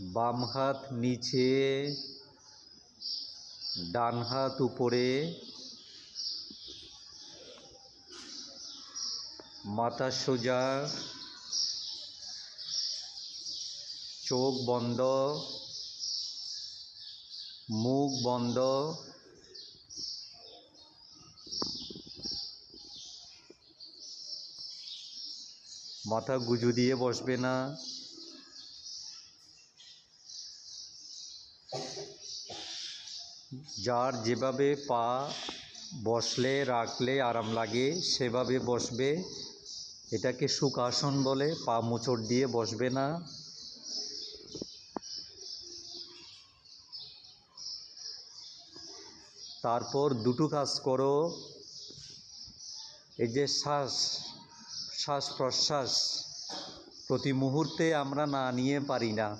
বাম হাত নিচে, ডান হাত উপরে, মাথা সোজা, চোখ বন্ধ, মুখ বন্ধ, মাথা গুজু দিয়ে বসবে না। যার যেভাবে পা বসলে, রাখলে আরাম লাগে, সেভাবে বসবে। এটাকে সুখাসন বলে, পা মোচড় দিয়ে বসবে না। তারপর দুটো কাজ করো। এই যে শ্বাস শ্বাস প্রশ্বাস, প্রতি মুহূর্তে আমরা না নিয়ে পারি না।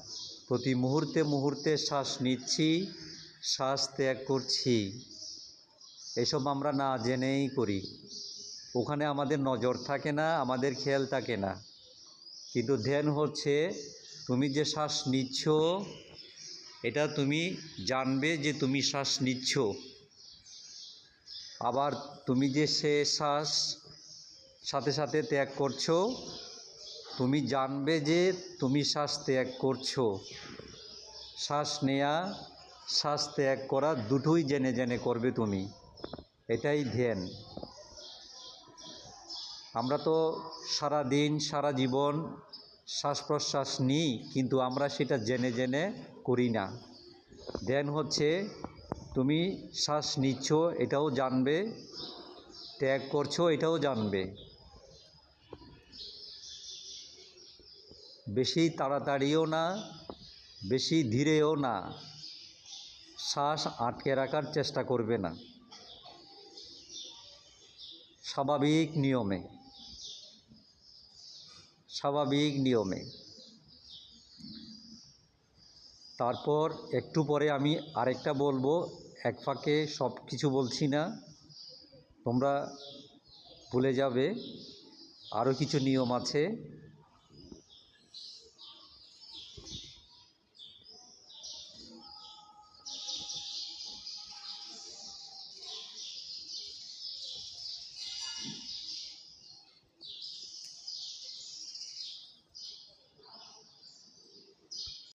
প্রতি মুহূর্তে মুহূর্তে শ্বাস নিচ্ছি। শ্বাস ত্যাগ করছি। এসব আমরা না জেনেই করি। ওখানে আমাদের নজর থাকে না, আমাদের খেয়াল থাকে না। কিন্তু ধ্যান হচ্ছে, তুমি যে শ্বাস নিচ্ছ, এটা তুমি জানবে যে তুমি শ্বাস নিচ্ছ। আবার তুমি যে সে শ্বাস সাথে সাথে ত্যাগ করছ, তুমি জানবে যে তুমি শ্বাস ত্যাগ করছ। শ্বাস নেয়া শ্বাস ত্যাগ করা দুটোই জেনে জেনে করবে তুমি। এটাই ধ্যান। আমরা তো সারা দিন সারা জীবন শ্বাস প্রশ্বাস নিই, কিন্তু আমরা সেটা জেনে জেনে করি না। ধ্যান হচ্ছে, তুমি শ্বাস নিচ্ছ, এটাও জানবে, ত্যাগ করছ, এটাও জানবে। বেশি তাড়াতাড়িও না, বেশি ধীরেও না। শ্বাস আটকে রাখার চেষ্টা করবে না। স্বাভাবিক নিয়মে। স্বাভাবিক নিয়মে। তারপর একটু পরে আমি আরেকটা বলব, এক ফাঁকে সব কিছু বলছি না, তোমরা ভুলে যাবে। আরও কিছু নিয়ম আছে।